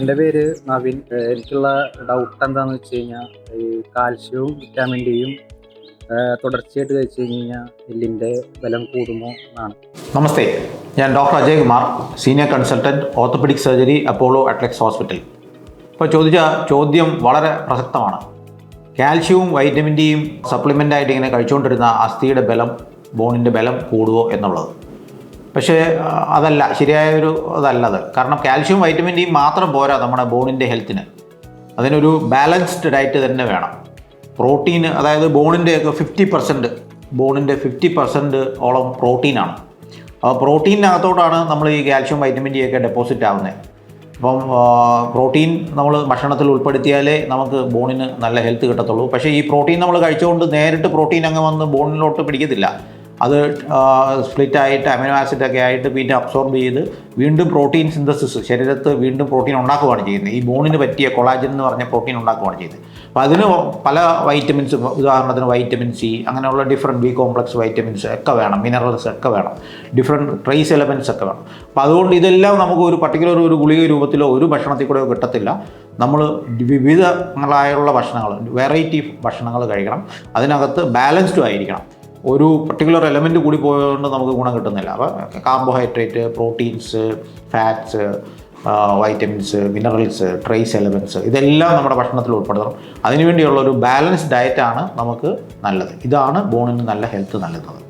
എന്റെ പേര് നവീൻ. എനിക്കുള്ള ഡൗട്ട് എന്താണെന്ന് വെച്ച് കഴിഞ്ഞാൽ ഈ കാൽഷ്യവും വിറ്റാമിൻ ഡിയും തുടർച്ചയായിട്ട് കഴിച്ചു കഴിഞ്ഞ് കഴിഞ്ഞാൽ എല്ലിന്റെ ബലം കൂടുമോ എന്നാണ്. നമസ്തേ ഞാൻ doctor Ajay Kumar senior consultant orthopedic surgery Apollo Adlux hospital. ഇപ്പോൾ ചോദിച്ച ചോദ്യം വളരെ പ്രസക്തമാണ്. കാൽഷ്യവും വൈറ്റമിൻ ഡിയും സപ്ലിമെന്റായിട്ട് ഇങ്ങനെ കഴിച്ചുകൊണ്ടിരുന്ന അസ്ഥിയുടെ ബലം ബോണിന്റെ ബലം കൂടുമോ എന്നുള്ളത്. പക്ഷേ അതല്ല ശരിയായ ഒരു അതല്ലത്. കാരണം കാൽഷ്യം വൈറ്റമിൻ ഡി മാത്രം പോരാ നമ്മുടെ ബോണിന്റെ ഹെൽത്തിന്. അതിനൊരു ബാലൻസ്ഡ് ഡയറ്റ് തന്നെ വേണം. പ്രോട്ടീൻ അതായത് ബോണിന്റെ ഒക്കെ ഫിഫ്റ്റി പെർസെന്റ് ബോണിന്റെ ഫിഫ്റ്റി പെർസെന്റ് ഓളം പ്രോട്ടീനാണ്. അപ്പോൾ പ്രോട്ടീനകത്തോടാണ് നമ്മൾ ഈ കാൽഷ്യം വൈറ്റമിൻ ഡി ഒക്കെ ഡെപ്പോസിറ്റ് ആവുന്നത് അപ്പം പ്രോട്ടീൻ നമ്മൾ ഭക്ഷണത്തിൽ ഉൾപ്പെടുത്തിയാലേ നമുക്ക് ബോണിന് നല്ല ഹെൽത്ത് കിട്ടത്തുള്ളൂ. പക്ഷേ ഈ പ്രോട്ടീൻ നമ്മൾ കഴിച്ചുകൊണ്ട് നേരിട്ട് പ്രോട്ടീൻ അങ്ങ് വന്ന് ബോണിലോട്ട് പിടിക്കത്തില്ല. അത് സ്പ്ലിറ്റ് ആയിട്ട് അമിനോ ആസിഡ് ഒക്കെ ആയിട്ട് പിന്നെ അബ്സോർബ് ചെയ്ത് വീണ്ടും പ്രോട്ടീൻ സിന്തസിസ് ശരീരത്ത് വീണ്ടും പ്രോട്ടീൻ ഉണ്ടാക്കുകയാണ് ചെയ്യുന്നത്. ഈ ബോണിന് പറ്റിയ കൊളാജൻ എന്ന് പറഞ്ഞ പ്രോട്ടീൻ ഉണ്ടാക്കുകയാണ് ചെയ്യുന്നത്. അപ്പോൾ അതിന് പല വൈറ്റമിൻസ് ഉദാഹരണത്തിന് വൈറ്റമിൻ സി അങ്ങനെയുള്ള ഡിഫറെന്റ് ബി കോംപ്ലക്സ് വൈറ്റമിൻസ് ഒക്കെ വേണം മിനറൽസ് ഒക്കെ വേണം. ഡിഫറെന്റ് ട്രേസ് എലമെന്റ്സ് ഒക്കെ വേണം. അപ്പോൾ അതുകൊണ്ട് ഇതെല്ലാം നമുക്ക് ഒരു പർട്ടിക്കുലർ ഒരു ഗുളിക രൂപത്തിലോ ഒരു ഭക്ഷണത്തിൽ കൂടെയോ കിട്ടത്തില്ല. നമ്മൾ വിവിധങ്ങളായുള്ള ഭക്ഷണങ്ങൾ വെറൈറ്റി ഭക്ഷണങ്ങൾ കഴിക്കണം. അതിനകത്ത് ബാലൻസ്ഡും ആയിരിക്കണം. ഒരു പർട്ടിക്കുലർ എലമെന്റ് കൂടി പോയതുകൊണ്ട് നമുക്ക് ഗുണം കിട്ടുന്നില്ല. അപ്പോൾ carbohydrate proteins fats vitamins minerals trace elements ഇതെല്ലാം നമ്മുടെ ഭക്ഷണത്തിൽ ഉൾപ്പെടുത്തണം. അതിനുവേണ്ടിയുള്ള ഒരു ബാലൻസ് ഡയറ്റാണ് നമുക്ക് നല്ലത്. ഇതാണ് ബോണിന് നല്ല ഹെൽത്ത് നൽകുന്നത്